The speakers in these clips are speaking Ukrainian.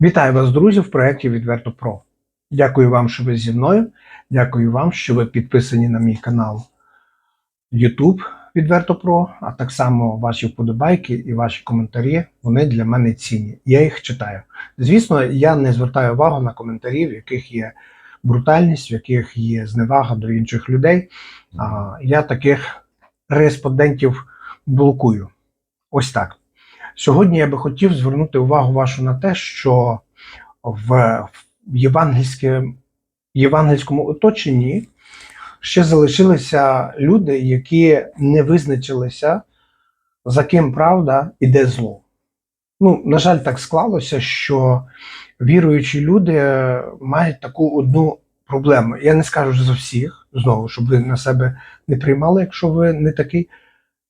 Вітаю вас, друзі, в проєкті Відверто Про. Дякую вам, що ви зі мною. Дякую вам, що ви підписані на мій канал YouTube Відверто Про, а так само ваші вподобайки і ваші коментарі. Вони для мене цінні. Я їх читаю. Звісно, я не звертаю увагу на коментарі, в яких є брутальність, в яких є зневага до інших людей. Я таких респондентів блокую. Ось так. Сьогодні я би хотів звернути увагу вашу на те, що в євангельському оточенні ще залишилися люди, які не визначилися, за ким правда і де зло. Ну, на жаль, так склалося, що віруючі люди мають таку одну проблему. Я не скажу за всіх, знову, щоб ви на себе не приймали, якщо ви не такий.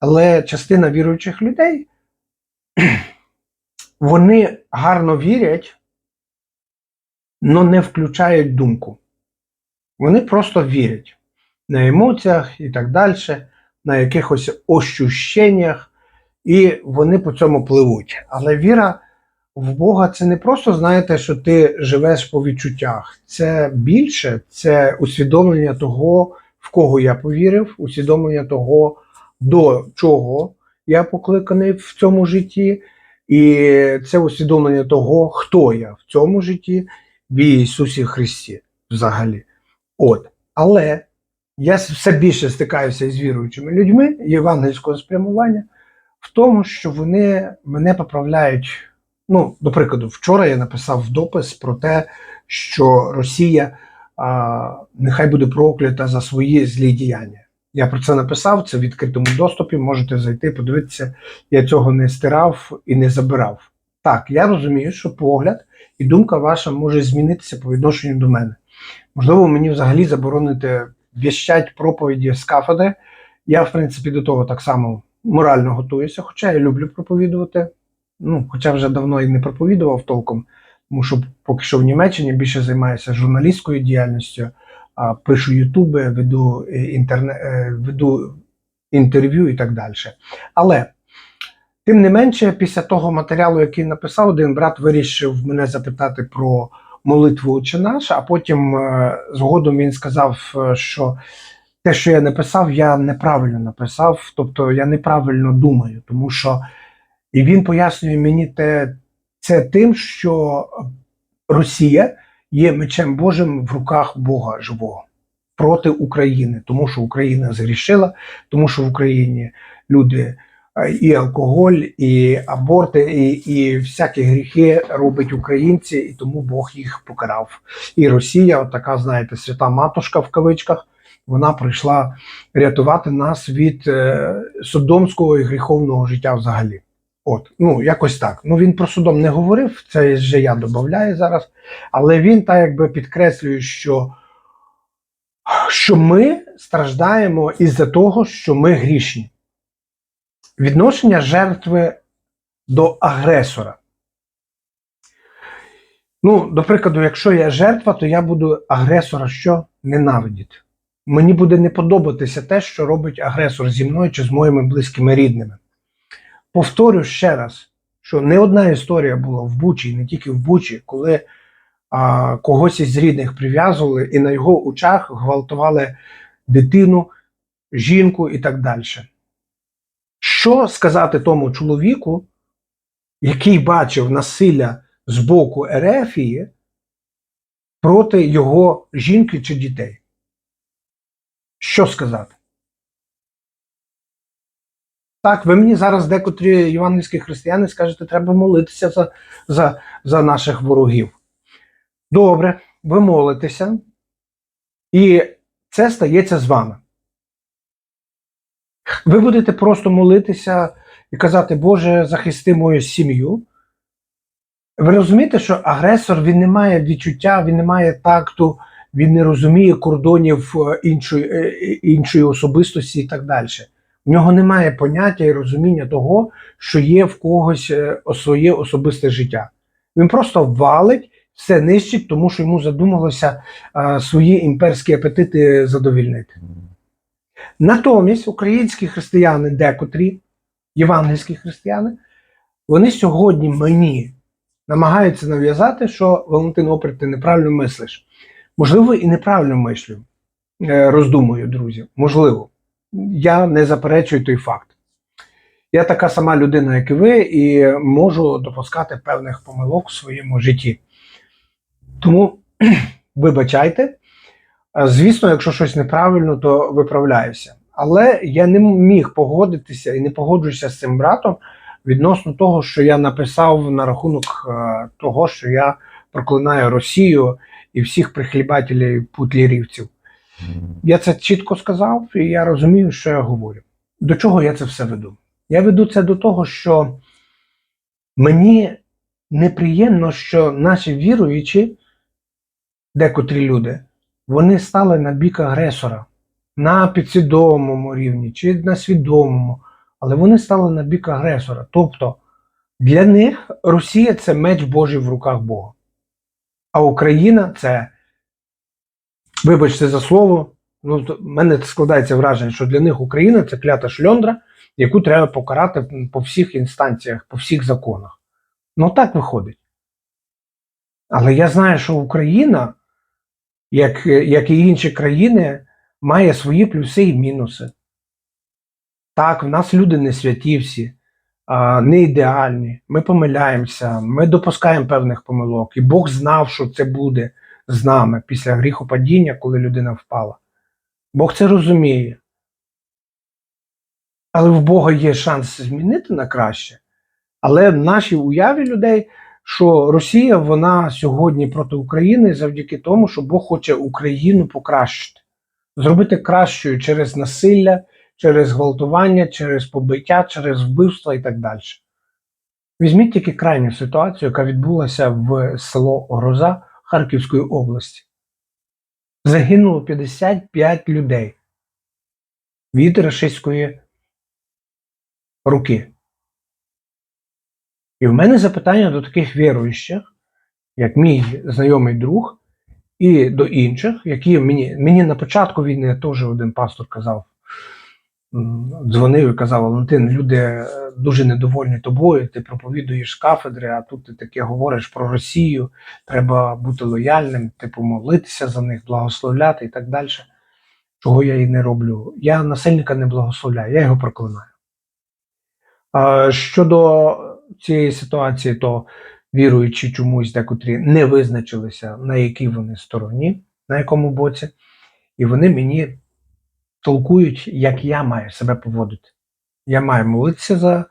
Але частина віруючих людей вони гарно вірять, але не включають думку. Вони просто вірять на емоціях і так далі, на якихось ощущеннях, і вони по цьому пливуть. Але віра в Бога це не просто знаєте, що ти живеш по відчуттях. Це більше, це усвідомлення того, в кого я повірив, усвідомлення того, до чого я покликаний в цьому житті, і це усвідомлення того, хто я в цьому житті в Ісусі Христі взагалі. От. Але я все більше стикаюся із віруючими людьми євангельського спрямування в тому, що вони мене поправляють. Ну, до прикладу, вчора я написав допис про те, що Росія а, нехай буде проклята за свої злі діяння. Я про це написав, це в відкритому доступі. Можете зайти, подивитися. Я цього не стирав і не забирав. Так, я розумію, що погляд і думка ваша може змінитися по відношенню до мене. Можливо, мені взагалі заборонити віщать проповіді з кафедри. Я, в принципі, до того так само морально готуюся, хоча я люблю проповідувати. Ну, хоча вже давно і не проповідував толком, тому що поки що в Німеччині більше займаюся журналістською діяльністю, пишу ютуби, веду, е, інтерне, е, веду інтерв'ю і так далі. Але тим не менше, після того матеріалу, який написав, один брат вирішив мене запитати про молитву «Отче наш», а потім е, згодом він сказав, що те, що я написав, я неправильно написав, тобто я неправильно думаю, тому що і він пояснює мені те, це тим, що Росія є мечем Божим в руках Бога живого проти України, тому що Україна згрішила, тому що в Україні люди і алкоголь, і аборти, і, і всякі гріхи робить українці, і тому Бог їх покарав. І Росія, от така, знаєте, свята матушка в кавичках, вона прийшла рятувати нас від е, содомського і гріховного життя взагалі. От, ну якось так. Ну він про судом не говорив, це вже я додаю зараз. Але він так якби підкреслює, що, що ми страждаємо із-за того, що ми грішні. Відношення жертви до агресора. Ну, до прикладу, якщо я жертва, то я буду агресора що ненавидіти. Мені буде не подобатися те, що робить агресор зі мною чи з моїми близькими рідними. Повторю ще раз, що не одна історія була в Бучі, не тільки в Бучі, коли а, когось із рідних прив'язували і на його очах гвалтували дитину, жінку і так далі. Що сказати тому чоловіку, який бачив насилля з боку Ерефії проти його жінки чи дітей? Що сказати? Так, ви мені зараз декотрі євангельські християни скажете, треба молитися за, за, за наших ворогів. Добре, ви молитеся, і це стається з вами. Ви будете просто молитися і казати, Боже, захисти мою сім'ю. Ви розумієте, що агресор він не має відчуття, він не має такту, він не розуміє кордонів е, іншої, е, іншої особистості і так далі. У нього немає поняття і розуміння того, що є в когось е, своє особисте життя. Він просто валить, все нищить, тому що йому задумалося е, свої імперські апетити задовільнити. Натомість українські християни, декотрі, євангельські християни, вони сьогодні мені намагаються нав'язати, що Валентин Оприк, ти неправильно мислиш. Можливо, і неправильно мислю, е, роздумую, друзі. Можливо. Я не заперечую той факт. Я така сама людина, як і ви, і можу допускати певних помилок в своєму житті. Тому вибачайте. Звісно, якщо щось неправильно, то виправляюся. Але я не міг погодитися і не погоджуюся з цим братом відносно того, що я написав на рахунок того, що я проклинаю Росію і всіх прихлібателів путлірівців. Я це чітко сказав, і я розумію, що я говорю. До чого я це все веду? Я веду це до того, що мені неприємно, що наші віруючі, декотрі люди, вони стали на бік агресора на підсвідомому рівні чи на свідомому, але вони стали на бік агресора. Тобто для них Росія це меч Божий в руках Бога. А Україна це, вибачте за слово, ну, в мене складається враження, що для них Україна це клята шльондра, яку треба покарати по всіх інстанціях, по всіх законах. Ну так виходить. Але я знаю, що Україна, як, як і інші країни, має свої плюси і мінуси. Так, в нас люди не святі всі, не ідеальні. Ми помиляємося, ми допускаємо певних помилок. І Бог знав, що це буде з нами після гріхопадіння, коли людина впала. Бог це розуміє. Але в Бога є шанс змінити на краще. Але в нашій уяві людей, що Росія вона сьогодні проти України завдяки тому, що Бог хоче Україну покращити, зробити кращою через насилля, через гвалтування, через побиття, через вбивства і так далі. Візьміть тільки крайню ситуацію, яка відбулася в село Гроза Харківської області. Загинуло 55 людей від рашистської руки. І в мене запитання до таких віруючих, як мій знайомий друг, і до інших, які мені мені на початку війни теж один пастор казав, дзвонив і казав: Валентин, люди е, дуже недовольні тобою, ти проповідуєш кафедри, а тут ти таке говориш про Росію, треба бути лояльним, типу молитися за них, благословляти і так далі. Чого я і не роблю. Я насильника не благословляю, я його проклинаю. Щодо цієї ситуації, то віруючи чомусь декотрі не визначилися, на якій вони стороні, на якому боці, і вони мені толкують, як я маю себе поводити. Я маю молитися за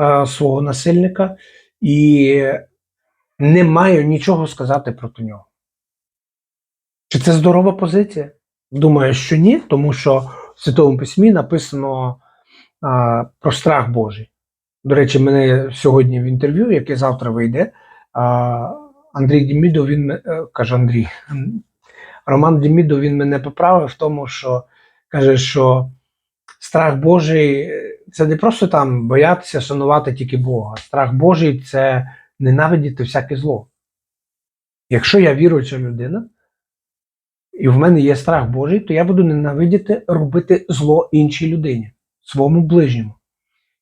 е, свого насильника і не маю нічого сказати проти нього. Чи це здорова позиція? Думаю, що ні, тому що в Святому Письмі написано а, про страх Божий. До речі, мене сьогодні в інтерв'ю, яке завтра вийде, а, Андрій Дімідов, він е, каже Андрій, Роман Дімідов, він мене поправив в тому, що каже, що страх Божий це не просто там боятися шанувати тільки Бога. Страх Божий це ненавидіти всяке зло. Якщо я віруюча людина, і в мене є страх Божий, то я буду ненавидіти робити зло іншій людині, своєму ближньому.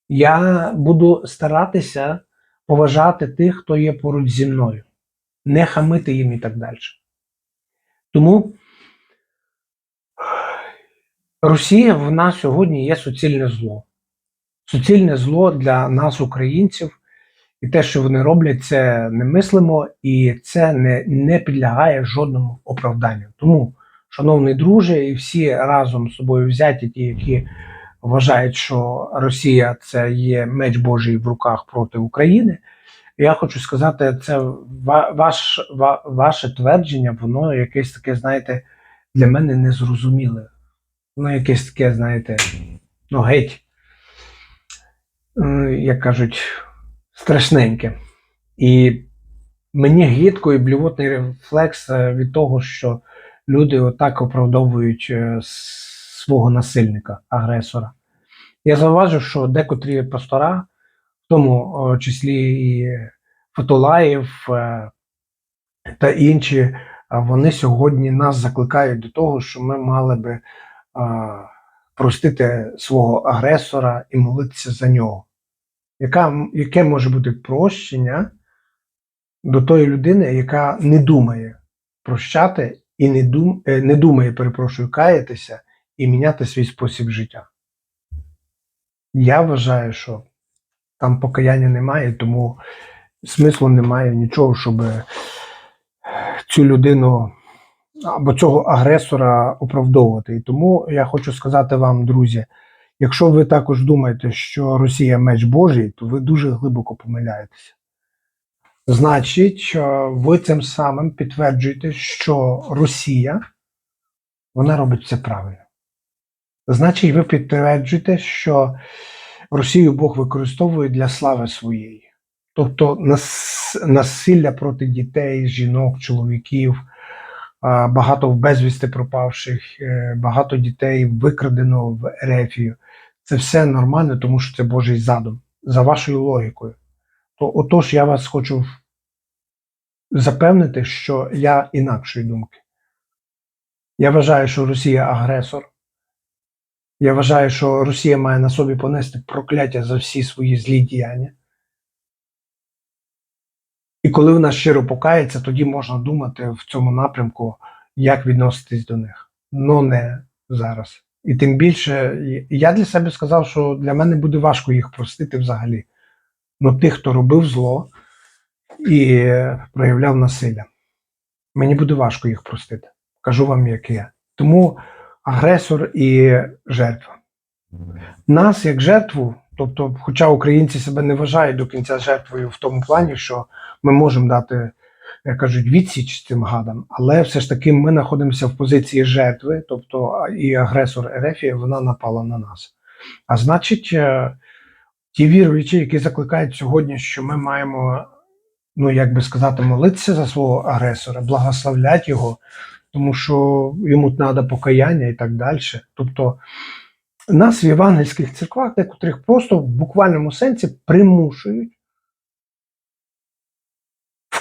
Я буду старатися поважати тих, хто є поруч зі мною, не хамити їм і так далі. Тому Росія в нас сьогодні є суцільне зло. Суцільне зло для нас, українців, і те, що вони роблять, це немислимо і це не, не підлягає жодному оправданню. Тому, шановний друже, і всі разом з собою взяті, ті, які вважають, що Росія це є меч Божий в руках проти України. Я хочу сказати, це ваш, ва- ваше твердження, воно якесь таке, знаєте, для мене незрозуміле. Воно якесь таке, знаєте, ну геть, як кажуть, страшненьке. І мені гидко і блювотний рефлекс е, від того, що люди отак оправдовують е, свого насильника, агресора. Я зауважу, що декотрі пастора, в тому числі і Фатулаєв е, та інші, вони сьогодні нас закликають до того, що ми мали би простити свого агресора і молитися за нього. Яка, яке може бути прощення до тої людини, яка не думає прощати і не, дум, е, не думає, перепрошую, каятися і міняти свій спосіб життя. Я вважаю, що там покаяння немає, тому смислу немає нічого, щоб цю людину або цього агресора оправдовувати. І тому я хочу сказати вам, друзі, якщо ви також думаєте, що Росія меч Божий, то ви дуже глибоко помиляєтеся. Значить, е, ви цим самим підтверджуєте, що Росія вона робить все правильно. Значить, ви підтверджуєте, що Росію Бог використовує для слави своєї. Тобто нас, насилля проти дітей, жінок, чоловіків, багато безвісти пропавших, е, багато дітей викрадено в Ерефію. Це все нормально, тому що це Божий задум, за вашою логікою. То отож я вас хочу запевнити, що я інакшої думки. Я вважаю, що Росія агресор. Я вважаю, що Росія має на собі понести прокляття за всі свої злі діяння. І коли вона щиро покається, тоді можна думати в цьому напрямку, як відноситись до них. Но не зараз. І тим більше, я для себе сказав, що для мене буде важко їх простити взагалі. Ну, тих, хто робив зло і проявляв насилля. Мені буде важко їх простити. Кажу вам, як є. Тому агресор і жертва. Нас як жертву, тобто, хоча українці себе не вважають до кінця жертвою в тому плані, що ми можемо дати, як кажуть, відсіч цим гадам, але все ж таки ми знаходимося в позиції жертви, тобто і агресор Ерефія вона напала на нас. А значить, е, ті віруючі, які закликають сьогодні, що ми маємо, ну як би сказати, молитися за свого агресора, благословляти його, тому що йому треба покаяння і так далі. Тобто нас в євангельських церквах, декотрих просто в буквальному сенсі примушують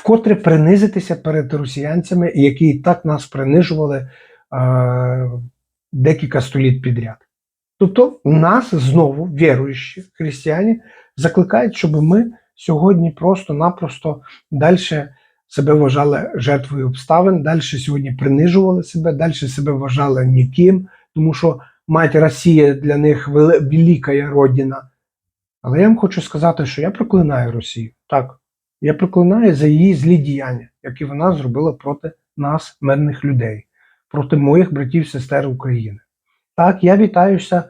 вкотре принизитися перед росіянцями, які і так нас принижували е, декілька століть підряд. Тобто нас знову, віруючі християни, закликають, щоб ми сьогодні просто-напросто далі себе вважали жертвою обставин, далі сьогодні принижували себе, далі себе вважали ніким, тому що мать Росія для них вели- велика родина. Але я вам хочу сказати, що я проклинаю Росію. Так, я проклинаю за її злі діяння, які вона зробила проти нас, мирних людей, проти моїх братів, сестер України. Так, я вітаюся.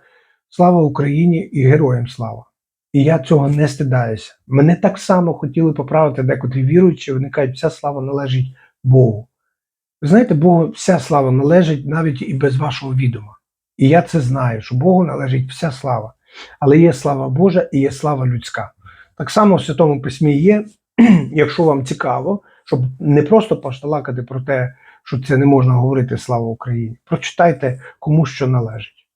Слава Україні і героям слава. І я цього не стидаюся. Мене так само хотіли поправити декотрі віруючі, вони кажуть, вся слава належить Богу. Ви знаєте, Богу вся слава належить навіть і без вашого відома. І я це знаю, що Богу належить вся слава. Але є слава Божа і є слава людська. Так само в Святому Письмі є, якщо вам цікаво, щоб не просто пошталакати про те, що це не можна говорити слава Україні. Прочитайте, кому що належить.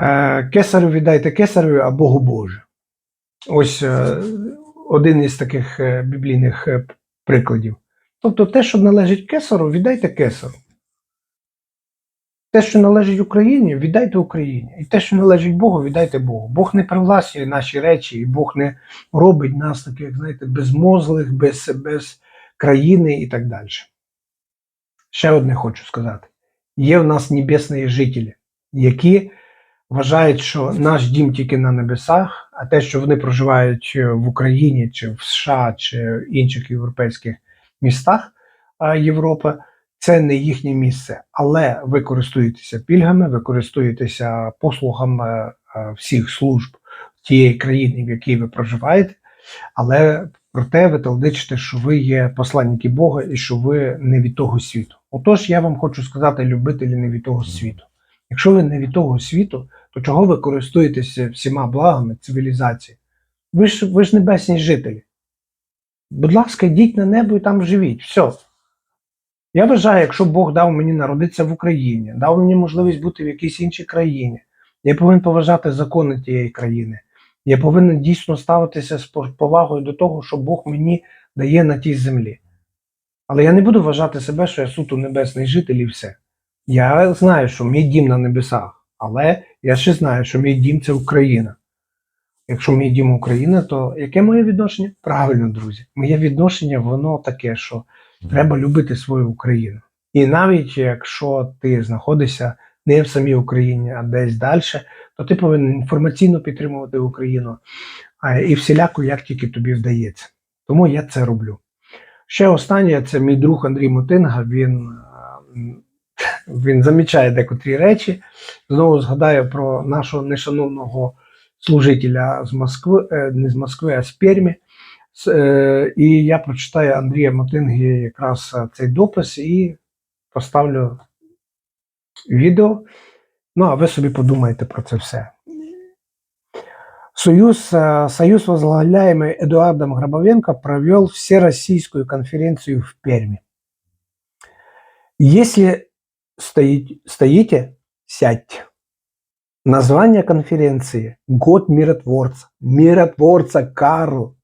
Е, Кесарю віддайте кесарю, а Богу Боже. Ось е, один із таких е, біблійних прикладів. Тобто, те, що належить кесару, віддайте кесару. Те, що належить Україні, віддайте Україні. І те, що належить Богу, віддайте Богу. Бог не привласнює наші речі, і Бог не робить нас таких, знаєте, безмозлих, без, без країни і так далі. Ще одне хочу сказати: є в нас небесні жителі, які вважають, що наш дім тільки на небесах, а те, що вони проживають в Україні чи в США чи інших європейських містах Європи, це не їхнє місце. Але ви користуєтеся пільгами, ви користуєтеся послугами е, всіх служб тієї країни, в якій ви проживаєте, але проте ви толдичите, що ви є посланники Бога і що ви не від того світу. Отож, я вам хочу сказати, любителі не від того світу. Якщо ви не від того світу, то чого ви користуєтеся всіма благами цивілізації? Ви ж, ви ж небесні жителі. Будь ласка, йдіть на небо і там живіть. Все. Я вважаю, якщо Бог дав мені народитися в Україні, дав мені можливість бути в якійсь іншій країні, я повинен поважати закони тієї країни. Я повинен дійсно ставитися з повагою до того, що Бог мені дає на тій землі. Але я не буду вважати себе, що я суто небесний житель і все. Я знаю, що мій дім на небесах, але я ще знаю, що мій дім це Україна. Якщо мій дім Україна, то яке моє відношення? Правильно, друзі. Моє відношення, воно таке, що треба любити свою Україну. І навіть якщо ти знаходишся не в самій Україні, а десь далі, то ти повинен інформаційно підтримувати Україну і всіляко, як тільки тобі вдається. Тому я це роблю. Ще останнє це мій друг Андрій Мотинга. Він, він замічає декотрі речі. Знову згадаю про нашого нешановного служителя з Москви, е, не з Москви, а з Пермі. С- е, І я прочитаю Андрія Мотинги якраз е, цей допис і поставлю відео. Ну, а ви собі подумайте про це все. Союз, э, Союз возглавляемый Эдуардом Гробовенко провел всероссийскую конференцию в Перми. Если стоите, стоите, сядьте. Название конференции «Год миротворца». Миротворца Карл.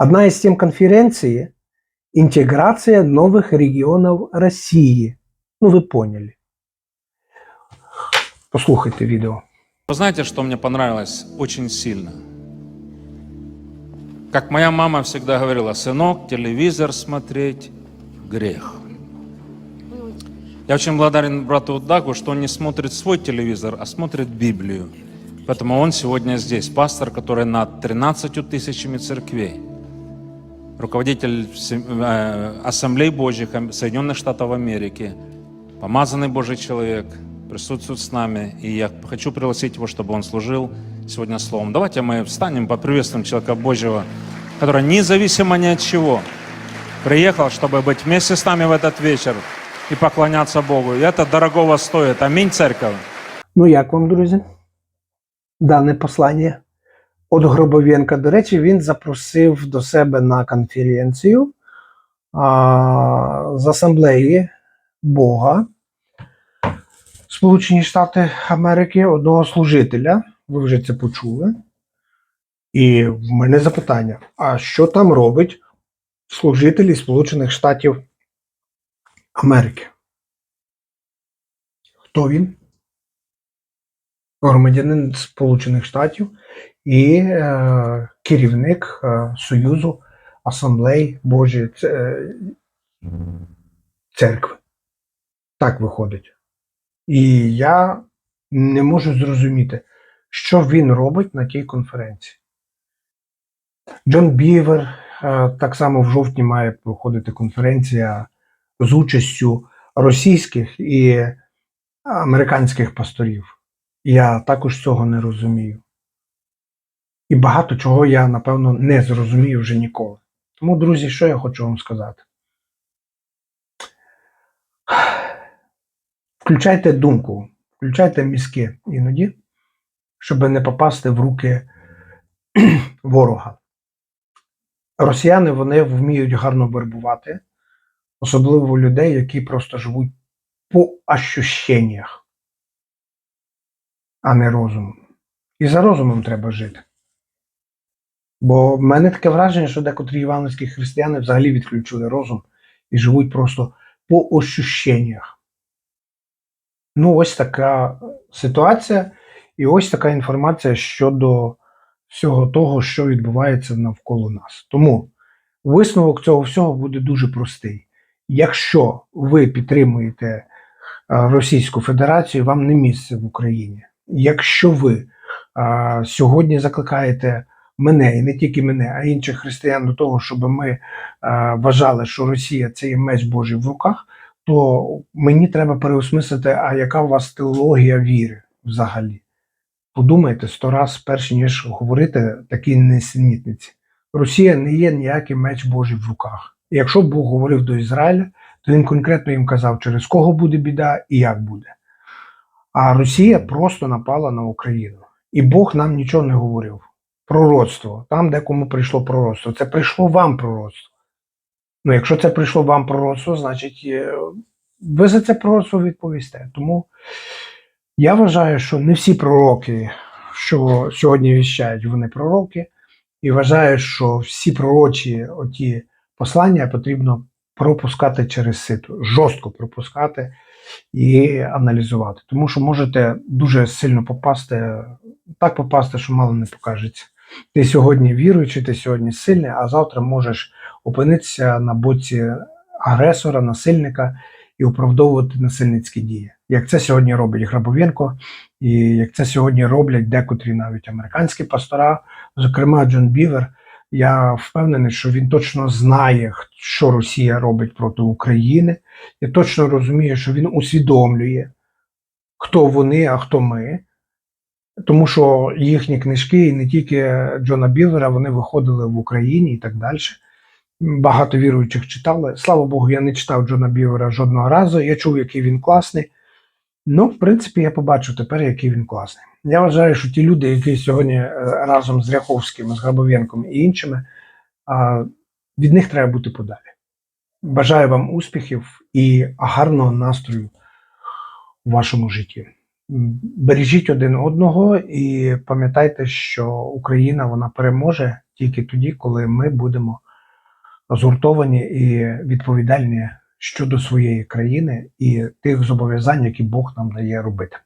Одна из тем конференции – интеграция новых регионов России. Ну, вы поняли. Послухайте відео. Вы знаете, что мне понравилось очень сильно? Как моя мама всегда говорила, сынок, телевизор смотреть – грех. Я очень благодарен брату Дагу, что он не смотрит свой телевизор, а смотрит Библию. Поэтому он сегодня здесь, пастор, который над 13 тысячами церквей, руководитель э, Ассамблей Божьих Соединенных Штатов Америки, помазанный Божий человек, присутствует с нами. И я хочу пригласить его, чтобы он служил сегодня словом. Давайте мы встанем, поприветствуем человека Божьего, который независимо ни от чего приехал, чтобы быть вместе с нами в этот вечер и поклоняться Богу. И это дорогого стоит. Аминь, церковь. Ну, як вам, друзі? Дане послання від Гробовенка. До речі, він запросив до себе на конференцію а, з асамблеї Бога Сполучені Штати Америки одного служителя. Ви вже це почули. І в мене запитання: а що там робить служителі Сполучених Штатів Америки? Хто він? Громадянин Сполучених Штатів і е, керівник е, Союзу Асамблей Божої е, церкви. Так виходить. І я не можу зрозуміти, що він робить на тій конференції. Джон Бівер, е, так само в жовтні має проходити конференція з участю російських і американських пасторів. Я також цього не розумію. І багато чого я, напевно, не зрозумію вже ніколи. Тому, друзі, що я хочу вам сказати? Включайте думку, включайте мізки іноді, щоб не попасти в руки ворога. Росіяни вони вміють гарно вербувати, особливо людей, які просто живуть по ощущеннях а не розумом. І за розумом треба жити. Бо в мене таке враження, що декотрі івановські християни взагалі відключили розум і живуть просто по ощущеннях. Ну, ось така ситуація, і ось така інформація щодо всього того, що відбувається навколо нас. Тому висновок цього всього буде дуже простий. Якщо ви підтримуєте е, Російську Федерацію, вам не місце в Україні. Якщо ви а, сьогодні закликаєте мене, і не тільки мене, а інших християн до того, щоб ми а, вважали, що Росія це є меч Божий в руках, то мені треба переосмислити, а яка у вас теологія віри взагалі? Подумайте сто раз, перш ніж говорити такі несенітниці. Росія не є ніякий меч Божий в руках. Якщо Бог говорив до Ізраїля, то він конкретно їм казав, через кого буде біда і як буде. А Росія просто напала на Україну. І Бог нам нічого не говорив. Пророцтво. Там, де кому прийшло пророцтво. Це прийшло вам пророцтво. Ну, якщо це прийшло вам пророцтво, значить е, ви за це пророцтво відповісте. Тому я вважаю, що не всі пророки, що сьогодні віщають, вони пророки. І вважаю, що всі пророчі оті послання потрібно пропускати через сито, жорстко пропускати і аналізувати. Тому що можете дуже сильно попасти так попасти, що мало не покажеться. Ти сьогодні віруючий, ти сьогодні сильний, а завтра можеш опинитися на боці агресора, насильника і оправдовувати насильницькі дії. Як це сьогодні робить Грабовенко, і як це сьогодні роблять декотрі навіть американські пастора, зокрема Джон Бівер. Я впевнений, що він точно знає, що Росія робить проти України. Я точно розумію, що він усвідомлює, хто вони, а хто ми. Тому що їхні книжки, і не тільки Джона Бівера, вони виходили в Україні і так далі. Багато віруючих читали. Слава Богу, я не читав Джона Бівера жодного разу. Я чув, який він класний. Ну, в принципі, я побачу тепер, який він класний. Я вважаю, що ті люди, які сьогодні е, разом з Ряховським, з Грабовенком і іншими, від них треба бути подалі. Бажаю вам успіхів і гарного настрою у вашому житті. Бережіть один одного і пам'ятайте, що Україна вона переможе тільки тоді, коли ми будемо згуртовані і відповідальні щодо своєї країни і тих зобов'язань, які Бог нам дає робити.